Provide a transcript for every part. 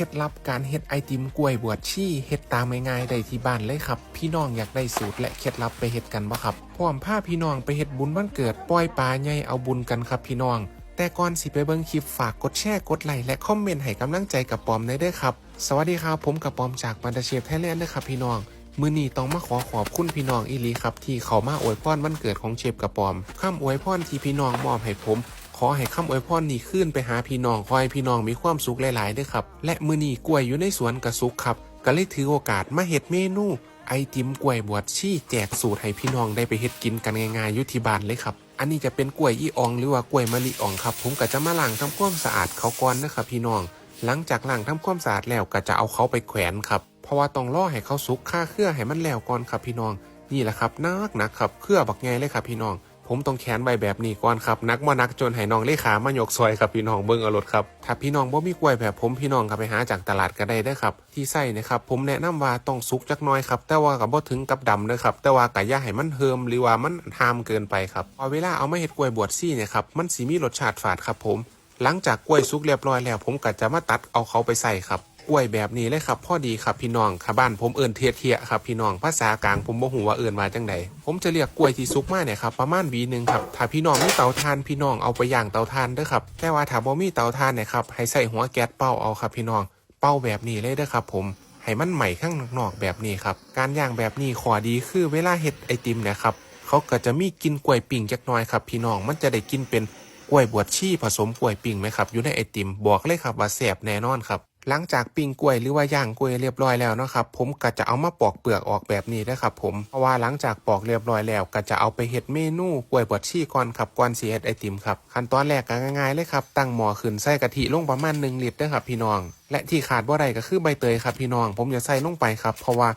ล็ดลับการเฮ็ดไอติมกล้วยบวชชีเฮ็ดตามง่ายๆได้ที่บ้านเลยครับ พี่น้องอยากได้สูตรและเคล็ดลับไปเฮ็ดกันบ่ครับพร้อมพาพี่น้องไปเฮ็ดบุญวันเกิดปล่อยปลาใหญ่เอาบุญกันครับพี่น้อง แต่ก่อนสิไปเบิ่งคลิปฝากกดแชร์กดไลค์และคอมเมนต์ให้กำลังใจกับปอมได้ด้อครับ สวัสดีครับผมกับปอมจากบันเดเชฟไทยแลนด์นะครับพี่น้องมือนี้ต้องมาขอขอบคุณพี่น้องอีลีครับที่เขามาอวยพรวันเกิดของเชฟกับปอมคำอวยพรที่พี่น้องมอบให้ผม ขอให้คำอวยพรนี้ขึ้นไปหาพี่น้องขอให้พี่น้องมีความสุขหลายๆเด้วยครับ และมือนี้กล้วยอยู่ในสวนกระสุกครับ ก็เลยถือโอกาสมาเฮ็ดเมนูไอติมกล้วยบวชชีแจกสูตรให้พี่น้องได้ไปเฮ็ดกินกันง่ายๆอยู่ที่บ้านเลยครับ อันนี้จะเป็นกล้วยอีอองหรือว่ากล้วยมะลิอ่องครับ ผมก็จะมาล้างทำความสะอาดเขาก่อนนะครับพี่น้อง หลังจากล้างทำความสะอาดแล้วก็จะเอาเขาไปแขวนครับ เพราะว่าต้องรอให้เขาสุกค่าเครื่อให้มันแล้วก่อนครับพี่น้อง นี่แหละครับนักนักครับเครื่อบักไงเลยครับพี่น้อง ผมต้องแขนใบแบบนี้ก่อนครับนักมานักจนให้น้องเลขามายกซอยครับพี่น้องเบิ่งเอารถครับถ้าพี่น้องบ่มีกล้วยแบบผมพี่น้องก็ไปหาจากตลาดก็ได้เด้ครับ ที่ใส่นะครับผมแนะนำว่าต้องสุกจักน้อยครับแต่ว่าก็บ่ถึงกับดำเด้อครับแต่ว่าก็อย่าให้มันเฮิมหรือว่ามันหามเกินไปครับพอเวลาเอามาเฮ็ดกล้วยบวชซี่เนี่ยครับมันสิมีรสชาติฝาดครับผม หลังจากกล้วยสุกเรียบร้อยแล้ว ผมก็จะมาตัดเอาเขาไปใส่ครับ กล้วยแบบนี้เลยครับพ่อดีครับพี่น้องค่ะบ้านผมเอิ้นเทียเทียครับพี่น้องภาษากลางผมบ่ฮู้ว่าเอิ้นว่าจังใดผมจะเรียกกล้วยที่สุกมาเนี่ยครับประมาณวีหนึ่งครับถ้าพี่น้องมีเตาถ่านพี่น้องเอาไปย่างเตาถ่านเด้อครับแต่ว่าถ้าบ่มีเตาถ่านเนี่ยครับให้ใส่หัวแก๊สเป่าเอาครับพี่น้องเป่าแบบนี้เลยเด้อครับ ผมให้มันใหม่ข้างนอกแบบนี้ครับการย่างแบบนี้ขอดีคือเวลาเฮ็ดไอติมนะครับเขาก็จะมีกินกล้วยปิ่งจักน่อยครับพี่น้องมันจะได้กินเป็นกล้วยบวชชีผสมกล้วยปิ่งไหมครับอยู่ในไอติมบอกเลยครับว่าแซ่บแน่นอนครับ หลังจากปิ้งกล้วยหรือว่าย่างกล้วยเรียบร้อยแล้วนะครับผมก็จะเอามาปอกเปลือกออกแบบนี้นะครับผมเพราะว่าหลังจากปอกเรียบร้อยแล้วก็จะเอาไปเฮ็ดเมนูกล้วยบดชีก่อนครับก่อนสีเฮ็ดไอติมครับขั้นตอนแรกก็ง่ายๆเลยครับตั้งหม้อขึ้นใส่กะทิลงประมาณ1ลิตรนะครับพี่น้อง และที่ขาดบ่ได้ก็คือใบเตยครับพี่น้อง ผมจะใส่ลงไปครับเพราะว่า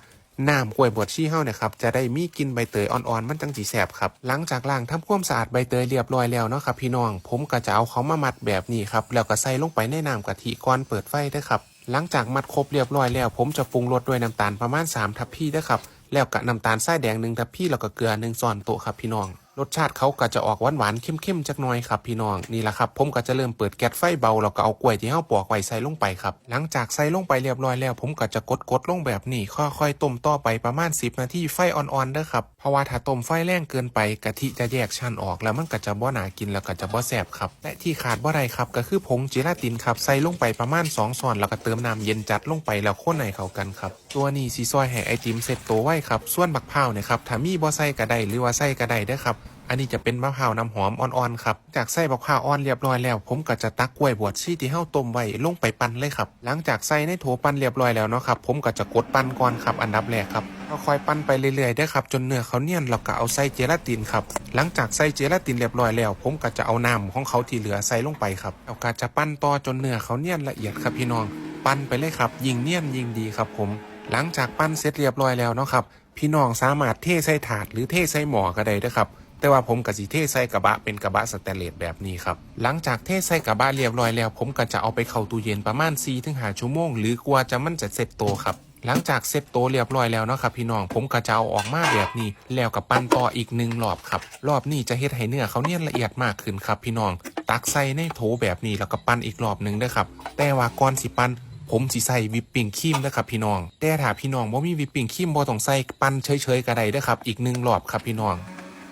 น้ำกล้วยบวชชีเฮาเนี่ยครับจะได้มีกลินใบเตยอ่อนๆมันจังสีแสบครับหลังจากล้างทำความสะอาดใบเตยเรียบร้อยแล้วเนาะครับพี่น้อง ผมก็จะเอาเขามามัดแบบนี้ครับแล้วก็ใส่ลงไปในน้ำกะทิก่อนเปิดไฟเด้อครับหลังจากมัดครบเรียบร้อยแล้ว ผมจะปรุงรสด้วยน้ำตาลประมาณ 3 ทัพพีนะครับแล้วก็น้ำตาลทรายแดงหนึ่งทัพพี่แล้วก็เกลือหนึ่งช้อนโต๊ะครับพี่น้อง รสชาติเขาก็จะออกหวานหวานๆเข้มๆจักหน่อยครับพี่น้องนี่แหละครับผมก็จะเริ่มเปิดแก๊สไฟเบาแล้วก็เอากล้วยที่เฮาปอกไว้ใส่ลงไปครับหลังจากใส่ลงไปเรียบร้อยแล้ว ผมก็จะกดกดๆลงแบบนี้ค่อยๆต้มต่อไปประมาณ 10 นาทีไฟอ่อนๆเด้อครับเพราะว่าถ้าต้มไฟแรงเกินไปกะทิจะแยกชั้นออกแล้วมันก็จะบ่หนากินแล้วก็จะบ่แซ่บครับและที่ขาดบ่ได้ครับก็คือผงเจลาตินครับใส่ลงไปประมาณ2ช้อนแล้วก็เติมน้ำเย็นจัดลงไปแล้วคนให้เข้ากันครับตัวนี้สีซอยให้ไอติมเสร็จตัวไว้ครับส่วนบักพร้าวเนี่ยครับถ้ามีบ่ใส่ก็ได้หรือว่าใส่ก็ได้เด้อครับอันนี้จะเป็นมะพร้าวน้ำหอมอ่อนๆครับ จากใส่บักพร้าวอ่อนเรียบร้อยแล้ว ผมก็จะตักกล้วยบวชชีที่เฮาต้มไว้ลงไปปั่นเลยครับ หลังจากใส่ในโถปั่นเรียบร้อยแล้วเนาะครับ ผมก็จะกดปั่นก่อนครับอันดับแรกครับก็ค่อยปั่นไปเรื่อยๆได้ครับจนเนื้อเขาเนียนแล้วก็เอาใส่เจลาตินครับ หลังจากใส่เจลาตินเรียบร้อยแล้ว ผมก็จะเอาน้ำของเขาที่เหลือใส่ลงไปครับแล้วก็จะปั้นต่อจนเนื้อเขาเนียนละเอียดครับพี่น้อง ปั้นไปเลยครับ ยิ่งเนียนยิ่งดีครับ ผม หลังจากปั้นเสร็จเรียบร้อยแล้วเนาะครับ พี่น้องสามารถเทใส่ถาดหรือเทใส่หม้อก็ได้ด้อครับ แต่ว่าผมกับสีเทใส่กระบะเป็นกระบะสแตนเลสแบบนี้ครับ หลังจากเทใส่กระบะเรียบร้อยแล้ว ผมก็จะเอาไปเข้าตู้เย็นประมาณ4ถึง5ชั่วโมง หรือกว่าจะมันจะเสร็จโตครับหลังจากเสร็จโตเรียบร้อยแล้วเนาะครับพี่น้องผมก็จะเอาออกมาแบบนี้ แล้วกับปั้นต่ออีกหนึ่งรอบครับ รอบนี้จะเฮ็ดให้เนื้อเขาเนี่ยละเอียดมากขึ้นครับ พี่น้อง ตักใส่ในโถแบบนี้แล้วก็ปั้นอีกรอบหนึ่งด้อครับ แต่ว่าก่อนสิปั้นผมสิใส่วิปปิ้งครีมนะครับพี่น้อง แต่ถ้าพี่น้องบ่มีวิปปิ้งครีมบ่ต้องใส่ปั้นเฉยๆก็ได้ด้ครับ อีกหนึ่งรอบครับพี่น้อง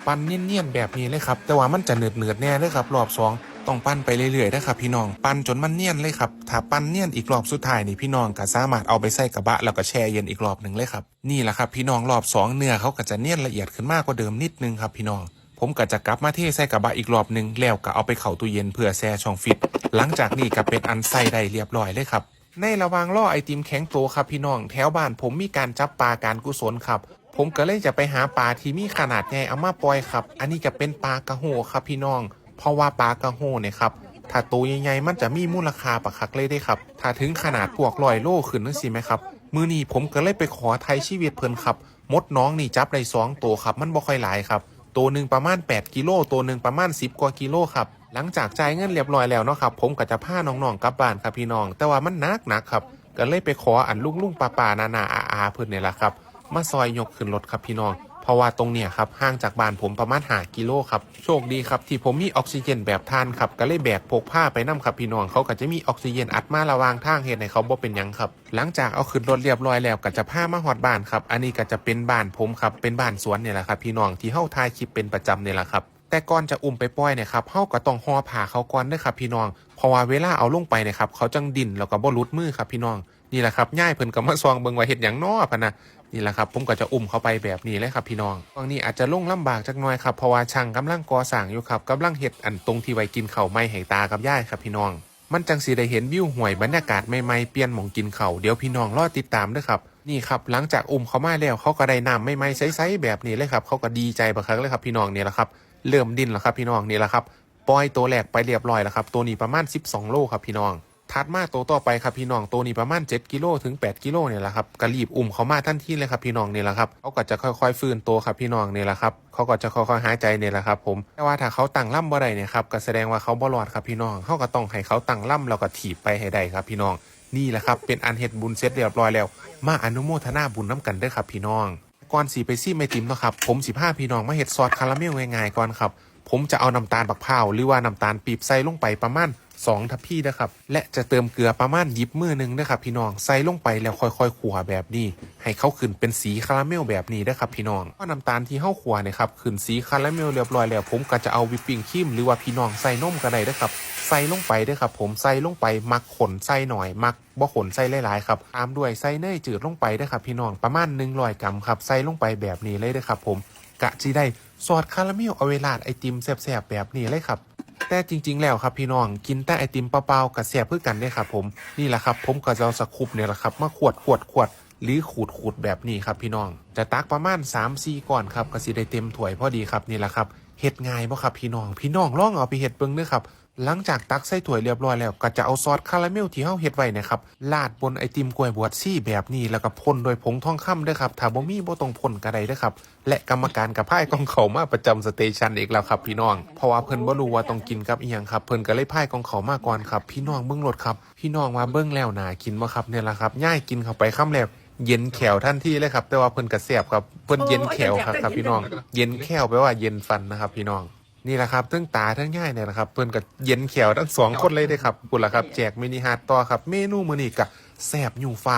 ปั้นเนียนๆแบบนี้เลยครับ แต่ว่ามันจะเนืดเนืดๆแน่เลยครับ รอบสองต้องปั้นไปเรื่อยๆนะครับพี่น้อง ปั้นจนมันเนียนเลยครับ ถ้าปั้นเนียนอีกรอบสุดท้ายนี่พี่น้องก็สามารถเอาไปใส่กระบะแล้วก็แช่เย็นอีกรอบหนึ่งเลยครับ นี่แหละครับพี่น้องรอบสองเนื้อเขาก็จะเนียนละเอียดขึ้นมากกว่าเดิมนิดนึงครับพี่น้องผมก็จะกลับมาเทใส่กระบะอีกรอบหนึ่งแล้วก็เอาไปเข้าตู้เย็นเพื่อแช่ช่องฟิต หลังจากนี้ก็เป็นอันใส่ได้เรียบร้อยเลยครับ ในระหว่างล่อไอติมแข็งโตครับพี่น้อง แถวบ้านผมมีการจับปลาการกุศลครับ ผมก็เลยจะไปหาปลาที่มีขนาดใหญ่เอามาปล่อยครับ อันนี้จะเป็นปลากระโหครับพี่น้อง เพราะว่าปลากระโหเนี่ยครับ ถ้าตัวใหญ่ๆมันจะมีมูลค่าประคักเลยได้ครับ ถ้าถึงขนาดพวกลอยโลขึ้นนั่นสิไหมครับ มือนี้ผมก็เลยไปขอไทยชีวิตเพิ่นครับ มดน้องนี่จับได้สองตัวครับ มันบ่ค่อยหลายครับ ตัวหนึ่งประมาณ 8กิโล ตัวหนึ่งประมาณ 10 กว่ากิโลครับ หลังจากจ่ายเงินเรียบร้อยแล้วเนาะครับ ผมก็จะพาน้องๆกลับบ้านครับพี่น้อง แต่ว่ามันหนักหนักครับ ก็เลยไปขออันลุงลุงป้าป้านานาอาอาเพิ่นเนี่ยแหละครับ มาซอยยกขึ้นรถครับพี่น้อง เพราะว่าตรงเนี้ยครับห่างจากบ้านผมประมาณหากิโลครับโชคดีครับที่ผมมีออกซิเจนแบบท่านครับก็เลยแบกพกผ้าไปนํครับพี่น้องเขาก็จะมีออกซิเจนอัดมาระวางทางเหตุให้เขาบ่เป็นยังครับ หลังจากเอาขึ้นรถเรียบร้อยแล้วก็จะพามาฮอดบ้านครับอันนี้ก็จะเป็นบ้านผมครับเป็นบ้านสวนเนี่ยแหละครับพี่น้องที่เฮาถ่ายคลิปเป็นประจำเนี่ยแหละครับแต่ก่อนจะอุ้มไปปล่อยเนี่ยครับเฮาก็ต้องห่อผ้าเขาก่อนเด้อครับพี่น้อง เพราะว่าเวลาเอาลงไปเนี่ยครับเขาจังดิ่นแล้วก็บ่หลุดมือครับพี่น้อง นี่แหละครับย่ายเพิ่นก็มาซองเบิ่งว่าเฮ็ดหยังน้อพะนะ นี่แหละครับผมก็จะอุ้มเขาไปแบบนี้เลยครับพี่น้องตรงนี้อาจจะลงลำบากจักหน่อยครับเพราะว่าช่างกำลังก่อสร้างอยู่ครับกำลังเฮ็ดอันตรงที่ไว้กินเข้าไม่ให้ตากับย่ายครับพี่น้อง มันจังสีได้เห็นวิวห่วยบรรยากาศใหม่ๆเปลี่ยนหมองกินเข้าเดี๋ยวพี่น้องรอติดตามเด้วยครับนี่ครับหลังจากอุ้มเขามาแล้วเขาก็ได้น้ำใหม่ใสๆแบบนี้เลยครับเขาก็ดีใจบักครั้งเลยครับพี่น้องนี่แหละครับเริ่มดิ้นแล้วครับพี่น้องนี่แหละครับปล่อยตัวแรกไปเรียบร้อยแล้วครับตัวนี้ประมาณ 12 โลครับพี่น้อง ถัดมาตัวต่อไปครับพี่น้องตัวนี้ประมาณ 7กิโลถึง 8กิโลเนี่ยแหละครับก็รีบอุ้มเขามาทันทีเลยครับพี่น้องเนี่ยแหละครับเขาก็จะค่อยๆฟื้นตัวครับพี่น้องเนี่ยแหละครับเขาก็จะค่อยๆหายใจเนี่ยแหละครับผมแต่ว่าถ้าเขาตั้งล่ำบ่ได้เนี่ยครับก็แสดงว่าเขาบ่รอดครับพี่น้องเขาก็ต้องให้เขาตั้งล่ำแล้วก็ถีบไปให้ได้ครับพี่น้องนี่แหละครับเป็นอันเฮ็ดบุญเสร็จเรียบร้อยแล้ว มาอนุโมทนาบุญน้ำกันด้อครับพี่น้องก่อนสีไปซี่ไม่ติมนะครับผมสิพาพี่น้องมาเฮ็ดซอสคาราเมลง่ายๆก่อนครับผมจะเอาน้ำตาลบักพร้าหรือว่าน้ำตาลปีบใส่ลงไปประมาณ2ทัพพี่นะครับ และจะเติมเกลือประมาณหยิบมือหนึงนะครับพี่น้องใส่ลงไปแล้วค่อยๆขัวแบบนี้ ให้เขาขึ้นเป็นสีคาราเมลแบบนี้นะครับพี่น้องเพราะน้ำตาลที่เฮาขัวเนี่ยครับขึ้นสีคาราเมลเรียบร้อยแล้วผมก็จะเอาวิปปิ้งครีมหรือว่าพี่น้องใส่นมก็ได้เด้อครับใส่ลงไปด้อครับผมใส่ลงไปมักขนใส่หน่อย มักบ่ขนใส่หลายๆครับตามด้วยใส่เนยจืดลงไปด้อครับพี่น้องประมาณ100กรัมครับใส่ลงไปแบบนี้เลยเด้อครับผมกะจีได้ซอสคาราเมลเอาเวลาไอติมแซ่บๆแบบนี้เลยครับ แต่จริง ๆ แล้วครับพี่น้องกินแต่ไอติมเปล่าๆกับแซ่บเพื่อกันเนี่ยครับผมนี่แหละครับ ผมก็จะเอาสคุบเนี่ยแหละครับมาขวดขวดขวดหรือขูดขูดแบบนี้ครับพี่น้องจะตักประมาณ3 4ก่อนครับก็สิได้เต็มถ้วยพอดีครับนี่แหละครับเห็ดง่ายบ่ครับพี่น้องพี่น้องลองเอาไปเห็ดเบิ้งเด้อครับ หลังจากตักใส่ถ้วยเรียบร้อยแล้วก็จะเอาซอสคาราเมลที่เฮาเฮ็ดไว้นะครับลาดบนไอติมกล้วยบวชซี่แบบนี้แล้วก็พ่นด้วยผงทองคำเด้อครับถ้าบ่มีบ่ต้องพ่นก็ได้เด้อครับ และกรรมการกับพายกองเขามาประจำสเตชันอีกแล้วครับพี่น้อง เพราะว่าเพิ่นบ่รู้ว่าต้องกินกับอีหยังครับเพิ่นก็เลยพายกองเขามาก่อนครับพี่น้องเบิ่งรถครับ พี่น้องมาเบิ่งแล้วน่ากินบ่ครับเนี่ยล่ะครับย่ายกินเข้าไปคำแรกเย็นแขวทันทีเลยครับ แต่ว่าเพิ่นก็แซ่บครับเพิ่นเย็นแขวครับครับพี่น้อง เย็นแขวแปลว่าเย็นฟันนะครับพี่น้อง นี่แหละครับทั้งตาทั้งย่ายเนี่ยแหละครับ เพิ่นกับเย็นแขวทั้งสองคนเลยเด้อครับกุละครับแจกมินิฮาร์ดต่อครับ เมนูมื้อนี้ก็แซ่บอยู่ฟ้า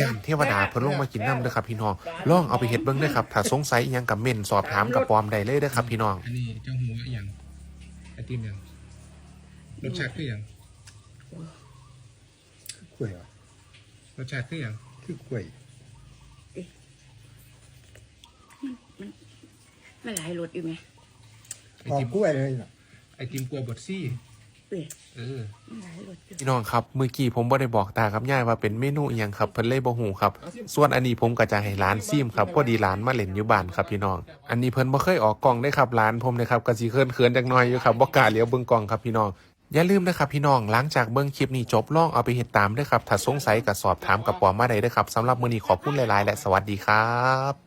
ย่านเทวดาเพิ่นลงมากินน้ำเด้อครับพี่น้องลองเอาไปเฮ็ดเบิ่งเด้อครับถ้าสงสัยอิหยังกับเม่นสอบถามกับปอมได้เลยเด้อครับพี่น้อง อันนี้เจ้าหัวอหย่างไอติมอย่างรสชาติคืออย่างกล้วยเหรอรสชาติคืออย่างคือกล้วยมันหลายรถอยู่ไหม ไอพอติมกล้วยเลยน่ะไอติมกลัวบดซี่เอ้ยเออมันหลายรถอยู่พี่น้องครับเมื่อกี้ผมบ่ได้บอกตาครับย่ายว่าเป็นเมนูอิหยังครับเพิ่นเลยบ่ฮู้ครับ ส่วนอันนี้ผมก็จะให้ร้านซิมครับพอดีร้านมาเล่นอยู่บ้านครับพี่น้อง อันนี้เพิ่นบ่เคยออกกล้องได้ครับร้านผมนะครับก็สิเขินๆจักหน่อยอยู่ครับบ่กล้าเลี้ยวเบิ่งกล้องครับพี่น้อง อย่าลืมนะครับพี่น้องหลังจากเบิ่งคลิปนี้จบลองเอาไปเฮ็ดตามเด้อครับถ้าสงสัยก็สอบถามกับปอมมาได้เด้อครับสำหรับมื้อนี้ขอบคุณหลายๆ และสวัสดีครับ